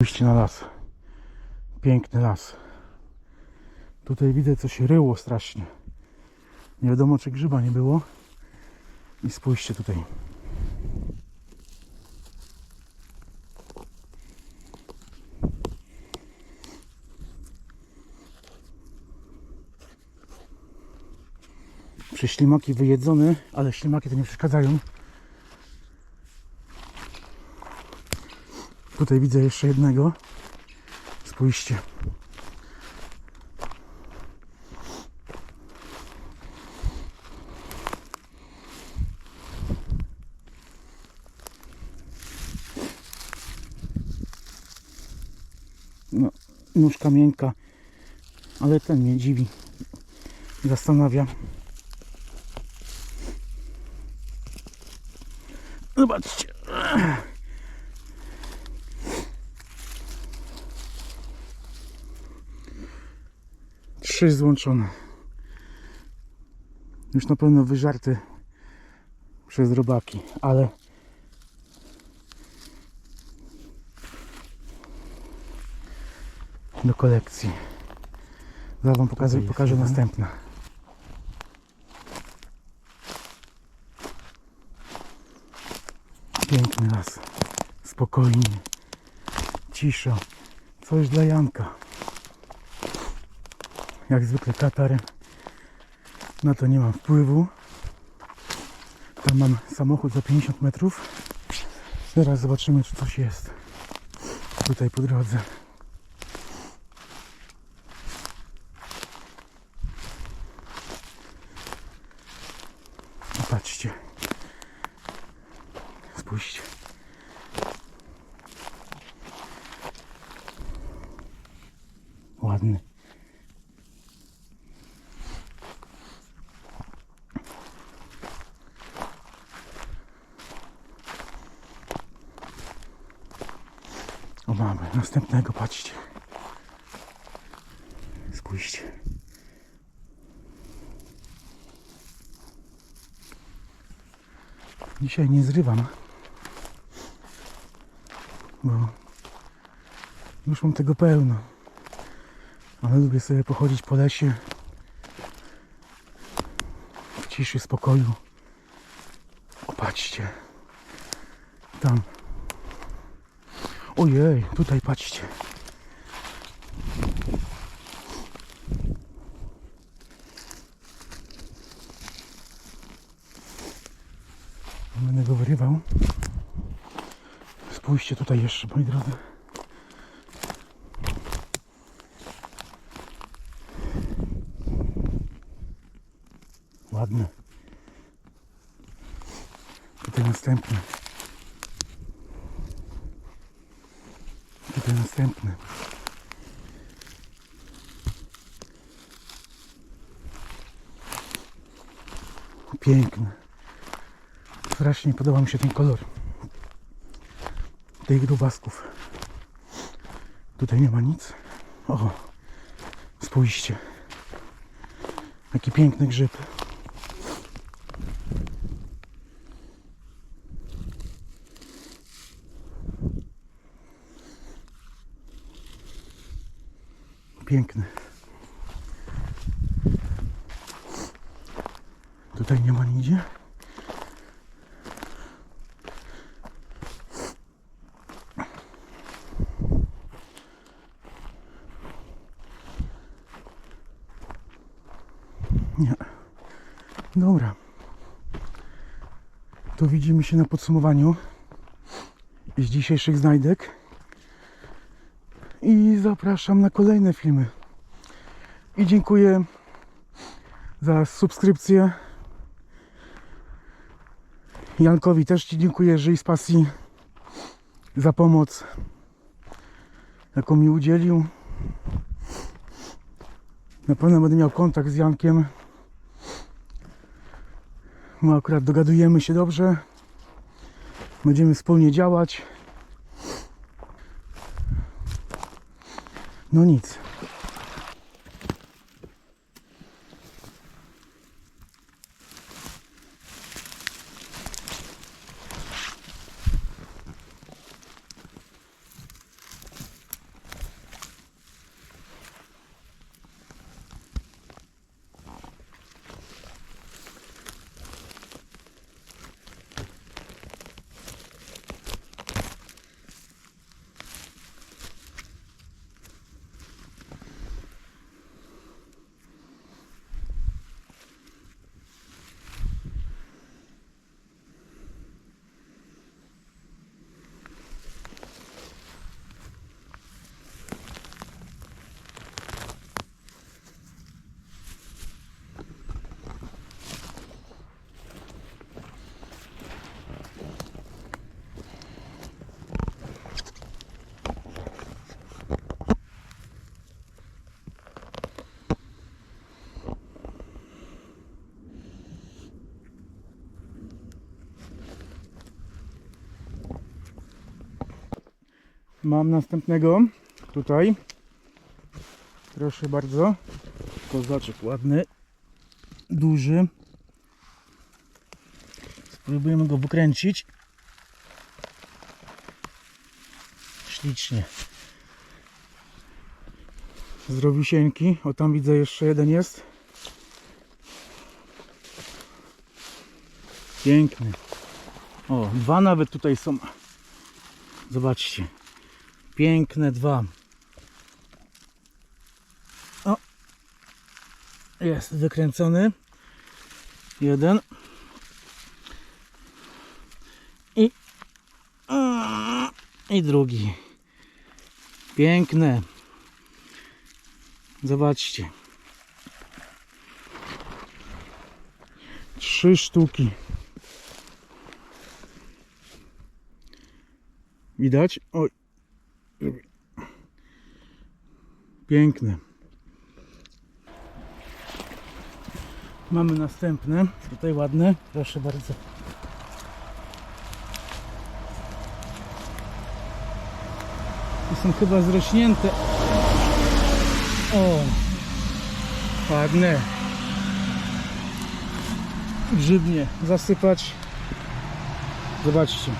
Wyjście na las. Piękny las. Tutaj widzę coś ryło strasznie. Nie wiadomo czy grzyba nie było. I spójrzcie tutaj. Przez ślimaki wyjedzony, ale ślimaki to nie przeszkadzają. Tutaj widzę jeszcze jednego. Spójrzcie. No, nóżka miękka, ale ten mnie dziwi. Zastanawia. Zobaczcie. Trzy złączone. Już na pewno wyżarty przez robaki, ale do kolekcji. Zaraz wam pokażę, jest pokażę jeden. następne. Piękny las. Spokojnie. Cisza. Coś dla Janka. Jak zwykle Katar. Na to nie mam wpływu. Tam mam samochód za 50 metrów. Teraz zobaczymy, czy coś jest. Tutaj po drodze. Patrzcie. Spójrzcie. Ładny. O mamy, następnego, patrzcie. Spójrzcie. Dzisiaj nie zrywam. Bo już mam tego pełno. Ale lubię sobie pochodzić po lesie. W ciszy, spokoju. Opatrzcie. Tam. Ojej, tutaj patrzcie. Będę go wyrywał. Spójrzcie tutaj jeszcze, moi drodzy. Ładny. Tutaj następny. Tutaj następny. Piękny. Strasznie podoba mi się ten kolor tych grubasków. Tutaj nie ma nic. O, spójrzcie. Jaki piękny grzyb. Piękny. Tutaj nie ma nigdzie. Nie. Dobra. To widzimy się na podsumowaniu z dzisiejszych znajdek. I zapraszam na kolejne filmy. I dziękuję za subskrypcję. Jankowi też Ci dziękuję, żyj z pasji za pomoc, jaką mi udzielił. Na pewno będę miał kontakt z Jankiem. My akurat dogadujemy się dobrze. Będziemy wspólnie działać. No nic. Mam następnego tutaj. Proszę bardzo. Kozaczek ładny, duży. Spróbujemy go wykręcić. Ślicznie. Zdrowisieńki. O tam widzę jeszcze jeden jest. Piękny. O, dwa nawet tutaj są. Zobaczcie. Piękne dwa. O. Jest wykręcony. Jeden. I i drugi. Piękne. Zobaczcie. Trzy sztuki. Widać? Oj. Piękne. Mamy następne. Tutaj ładne. Proszę bardzo. To są chyba zrośnięte. O. Ładne. Grzybnie zasypać. Zobaczcie.